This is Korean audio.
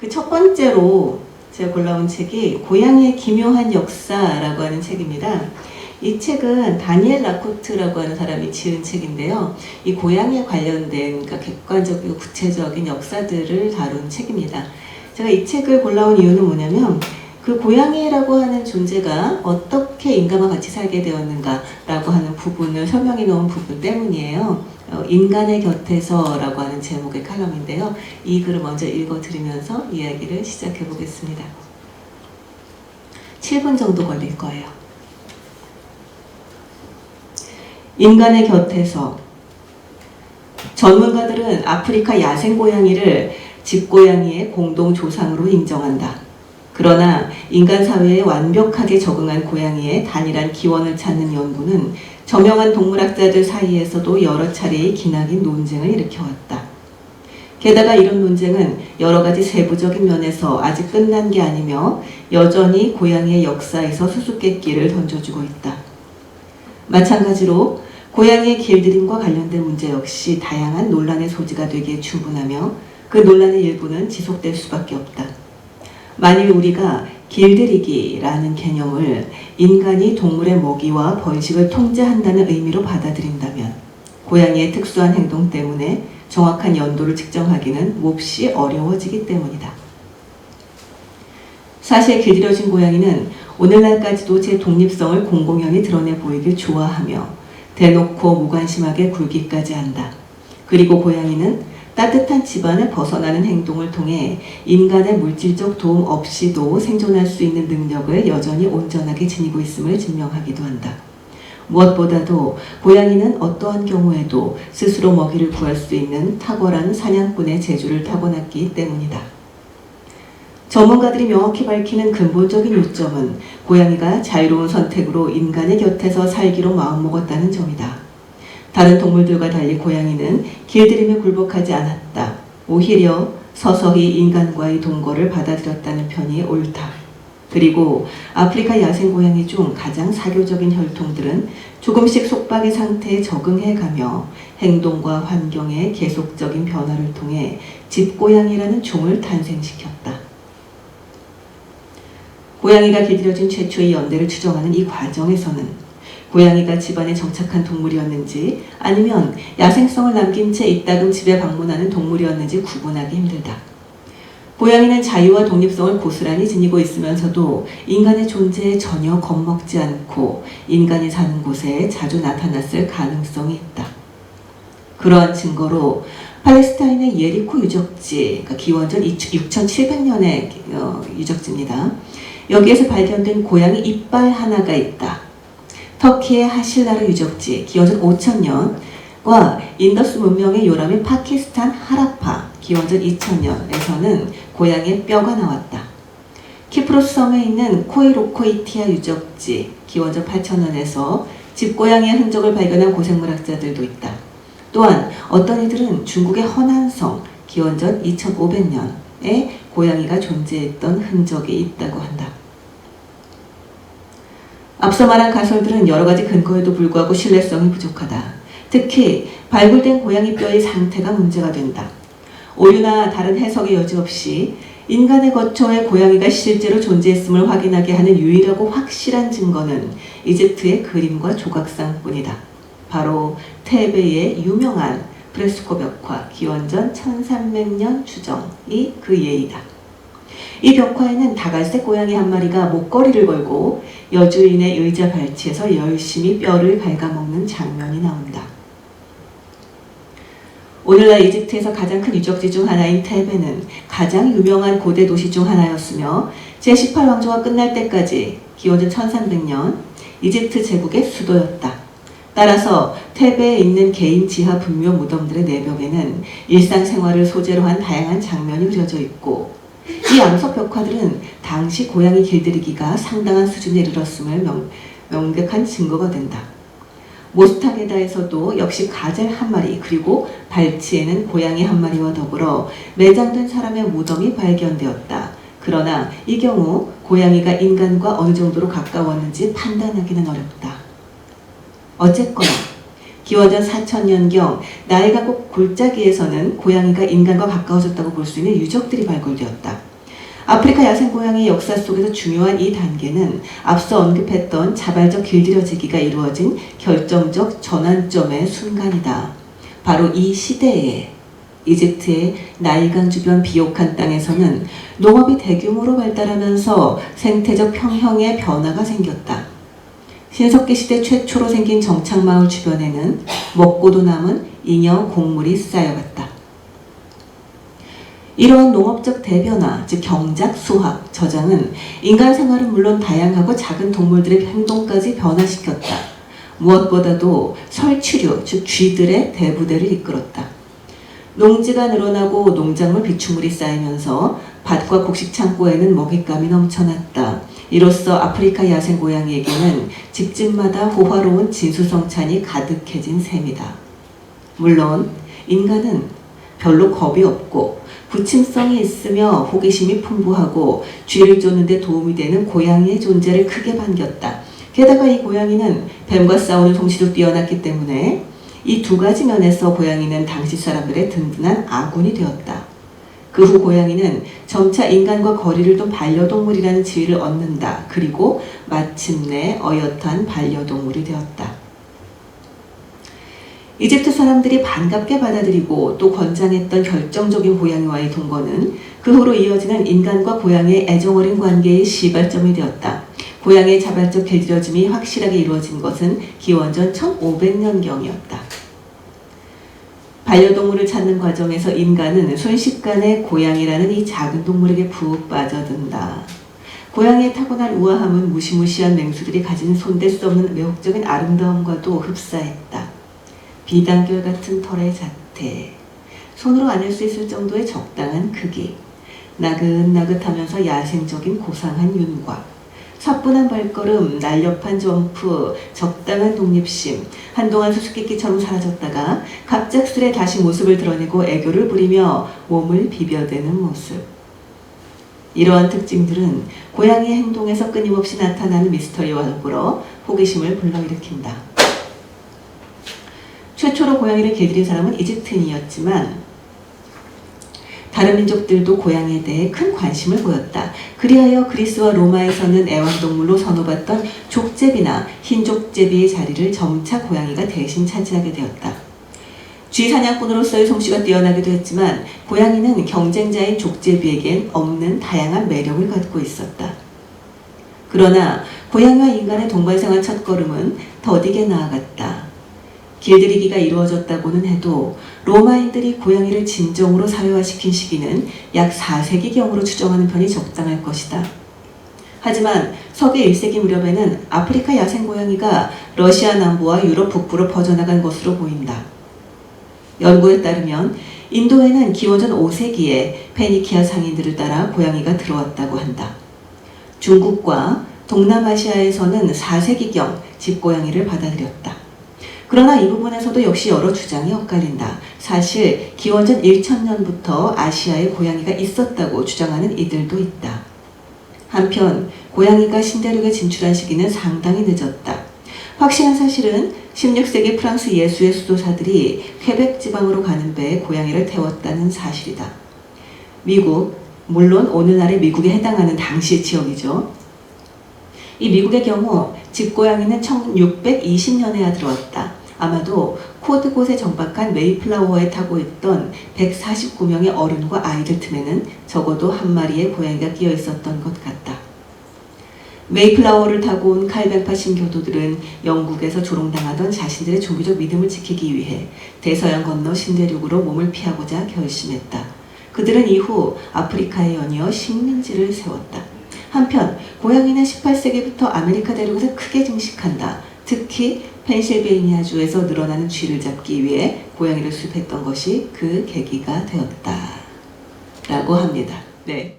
그 첫 번째로 제가 골라온 책이 고양이의 기묘한 역사라고 하는 책입니다. 이 책은 다니엘 라코트라고 하는 사람이 지은 책인데요. 이 고양이에 관련된 그러니까 객관적이고 구체적인 역사들을 다룬 책입니다. 제가 이 책을 골라온 이유는 뭐냐면 그 고양이라고 하는 존재가 어떻게 인간과 같이 살게 되었는가라고 하는 부분을 설명해 놓은 부분 때문이에요. 어, 인간의 곁에서라고 하는 제목의 칼럼인데요. 이 글을 먼저 읽어 드리면서 이야기를 시작해 보겠습니다. 7분 정도 걸릴 거예요. 인간의 곁에서 전문가들은 아프리카 야생 고양이를 집고양이의 공동 조상으로 인정한다. 그러나 인간 사회에 완벽하게 적응한 고양이의 단일한 기원을 찾는 연구는 저명한 동물학자들 사이에서도 여러 차례의 기나긴 논쟁을 일으켜왔다. 게다가 이런 논쟁은 여러 가지 세부적인 면에서 아직 끝난 게 아니며 여전히 고양이의 역사에서 수수께끼를 던져주고 있다. 마찬가지로 고양이의 길들임과 관련된 문제 역시 다양한 논란의 소지가 되기에 충분하며 그 논란의 일부는 지속될 수밖에 없다. 만일 우리가 길들이기라는 개념을 인간이 동물의 먹이와 번식을 통제한다는 의미로 받아들인다면 고양이의 특수한 행동 때문에 정확한 연도를 측정하기는 몹시 어려워지기 때문이다. 사실 길들여진 고양이는 오늘날까지도 제 독립성을 공공연히 드러내 보이길 좋아하며 대놓고 무관심하게 굴기까지 한다. 그리고 고양이는 따뜻한 집안을 벗어나는 행동을 통해 인간의 물질적 도움 없이도 생존할 수 있는 능력을 여전히 온전하게 지니고 있음을 증명하기도 한다. 무엇보다도 고양이는 어떠한 경우에도 스스로 먹이를 구할 수 있는 탁월한 사냥꾼의 재주를 타고났기 때문이다. 전문가들이 명확히 밝히는 근본적인 요점은 고양이가 자유로운 선택으로 인간의 곁에서 살기로 마음먹었다는 점이다. 다른 동물들과 달리 고양이는 길들임에 굴복하지 않았다. 오히려 서서히 인간과의 동거를 받아들였다는 편이 옳다. 그리고 아프리카 야생 고양이 중 가장 사교적인 혈통들은 조금씩 속박의 상태에 적응해 가며 행동과 환경의 계속적인 변화를 통해 집고양이라는 종을 탄생시켰다. 고양이가 길들여진 최초의 연대를 추정하는 이 과정에서는 고양이가 집안에 정착한 동물이었는지 아니면 야생성을 남긴 채 이따금 집에 방문하는 동물이었는지 구분하기 힘들다. 고양이는 자유와 독립성을 고스란히 지니고 있으면서도 인간의 존재에 전혀 겁먹지 않고 인간이 사는 곳에 자주 나타났을 가능성이 있다. 그러한 증거로 팔레스타인의 예리코 유적지, 그러니까 기원전 6700년의 어, 유적지입니다. 여기에서 발견된 고양이 이빨 하나가 있다. 터키의 하실라르 유적지, 기원전 5000년과 인더스 문명의 요람인 파키스탄 하라파, 기원전 2000년에서는 고양이의 뼈가 나왔다. 키프로스 섬에 있는 코이로코이티아 유적지, 기원전 8000년에서 집고양이의 흔적을 발견한 고생물학자들도 있다. 또한 어떤 이들은 중국의 허난성, 기원전 2500년에 고양이가 존재했던 흔적이 있다고 한다. 앞서 말한 가설들은 여러 가지 근거에도 불구하고 신뢰성이 부족하다. 특히 발굴된 고양이 뼈의 상태가 문제가 된다. 오류나 다른 해석의 여지 없이 인간의 거처에 고양이가 실제로 존재했음을 확인하게 하는 유일하고 확실한 증거는 이집트의 그림과 조각상뿐이다. 바로 테베의 유명한 프레스코 벽화 기원전 1300년 추정이 그 예이다. 이 벽화에는 다갈색 고양이 한 마리가 목걸이를 걸고 여주인의 의자 발치에서 열심히 뼈를 갉아먹는 장면이 나온다. 오늘날 이집트에서 가장 큰 유적지 중 하나인 테베는 가장 유명한 고대 도시 중 하나였으며 제18왕조가 끝날 때까지 기원전 1300년 이집트 제국의 수도였다. 따라서 테베에 있는 개인 지하 분묘 무덤들의 내벽에는 일상생활을 소재로 한 다양한 장면이 그려져 있고 이 암석 벽화들은 당시 고양이 길들이기가 상당한 수준에 이르렀음을 명, 명백한 증거가 된다. 모스타게다에서도 역시 가젤 한 마리 그리고 발치에는 고양이 한 마리와 더불어 매장된 사람의 무덤이 발견되었다. 그러나 이 경우 고양이가 인간과 어느 정도로 가까웠는지 판단하기는 어렵다. 어쨌거나 기원전 4천년경 나일가곡 골짜기에서는 고양이가 인간과 가까워졌다고 볼 수 있는 유적들이 발굴되었다. 아프리카 야생 고양이 역사 속에서 중요한 이 단계는 앞서 언급했던 자발적 길들여지기가 이루어진 결정적 전환점의 순간이다. 바로 이 시대에 이집트의 나일강 주변 비옥한 땅에서는 농업이 대규모로 발달하면서 생태적 평형의 변화가 생겼다. 신석기 시대 최초로 생긴 정착마을 주변에는 먹고도 남은 잉여 곡물이 쌓여갔다. 이러한 농업적 대변화, 즉 경작, 수학, 저장은 인간 생활은 물론 다양하고 작은 동물들의 행동까지 변화시켰다. 무엇보다도 설치류, 즉 쥐들의 대부대를 이끌었다. 농지가 늘어나고 농작물 비축물이 쌓이면서 밭과 곡식 창고에는 먹잇감이 넘쳐났다. 이로써 아프리카 야생 고양이에게는 집집마다 호화로운 진수성찬이 가득해진 셈이다. 물론 인간은 별로 겁이 없고 부침성이 있으며 호기심이 풍부하고 쥐를 쫓는데 도움이 되는 고양이의 존재를 크게 반겼다. 게다가 이 고양이는 뱀과 싸우는 솜씨도 뛰어났기 때문에 이 두 가지 면에서 고양이는 당시 사람들의 든든한 아군이 되었다. 그 후 고양이는 점차 인간과 거리를 둔 반려동물이라는 지위를 얻는다. 그리고 마침내 어엿한 반려동물이 되었다. 이집트 사람들이 반갑게 받아들이고 또 권장했던 결정적인 고양이와의 동거는 그 후로 이어지는 인간과 고양이의 애정어린 관계의 시발점이 되었다. 고양이의 자발적 길들여짐이 확실하게 이루어진 것은 기원전 1500년경이었다. 반려동물을 찾는 과정에서 인간은 순식간에 고양이라는 이 작은 동물에게 푹 빠져든다. 고양이의 타고난 우아함은 무시무시한 맹수들이 가진 손댈 수 없는 매혹적인 아름다움과도 흡사했다. 비단결 같은 털의 자태, 손으로 안을 수 있을 정도의 적당한 크기, 나긋나긋하면서 야생적인 고상한 윤곽, 사뿐한 발걸음, 날렵한 점프, 적당한 독립심, 한동안 수수께끼처럼 사라졌다가 갑작스레 다시 모습을 드러내고 애교를 부리며 몸을 비벼대는 모습. 이러한 특징들은 고양이의 행동에서 끊임없이 나타나는 미스터리와 더불어 호기심을 불러일으킨다. 최초로 고양이를 길들인 사람은 이집트인이었지만 다른 민족들도 고양이에 대해 큰 관심을 보였다. 그리하여 그리스와 로마에서는 애완동물로 선호받던 족제비나 흰족제비의 자리를 점차 고양이가 대신 차지하게 되었다. 쥐 사냥꾼으로서의 솜씨가 뛰어나기도 했지만 고양이는 경쟁자인 족제비에겐 없는 다양한 매력을 갖고 있었다. 그러나 고양이와 인간의 동반생활 첫걸음은 더디게 나아갔다. 길들이기가 이루어졌다고는 해도 로마인들이 고양이를 진정으로 사회화시킨 시기는 약 4세기경으로 추정하는 편이 적당할 것이다. 하지만 서기 1세기 무렵에는 아프리카 야생 고양이가 러시아 남부와 유럽 북부로 퍼져나간 것으로 보인다. 연구에 따르면 인도에는 기원전 5세기에 페니키아 상인들을 따라 고양이가 들어왔다고 한다. 중국과 동남아시아에서는 4세기경 집고양이를 받아들였다. 그러나 이 부분에서도 역시 여러 주장이 엇갈린다. 사실 기원전 1000년부터 아시아에 고양이가 있었다고 주장하는 이들도 있다. 한편 고양이가 신대륙에 진출한 시기는 상당히 늦었다. 확실한 사실은 16세기 프랑스 예수의 수도사들이 퀘벡 지방으로 가는 배에 고양이를 태웠다는 사실이다. 미국, 물론 오늘날의 미국에 해당하는 당시 지역이죠. 이 미국의 경우 집고양이는 1620년에야 들어왔다. 아마도 코드 곳에 정박한 메이플라워에 타고 있던 149명의 어른과 아이들 틈에는 적어도 한 마리의 고양이가 끼어 있었던 것 같다. 메이플라워를 타고 온 칼뱅파 신교도들은 영국에서 조롱당하던 자신들의 종교적 믿음을 지키기 위해 대서양 건너 신대륙으로 몸을 피하고자 결심했다. 그들은 이후 아프리카에 연이어 식민지를 세웠다. 한편 고양이는 18세기부터 아메리카 대륙에서 크게 증식한다. 특히 펜실베이니아주에서 늘어나는 쥐를 잡기 위해 고양이를 수입했던 것이 그 계기가 되었다. 라고 합니다. 네.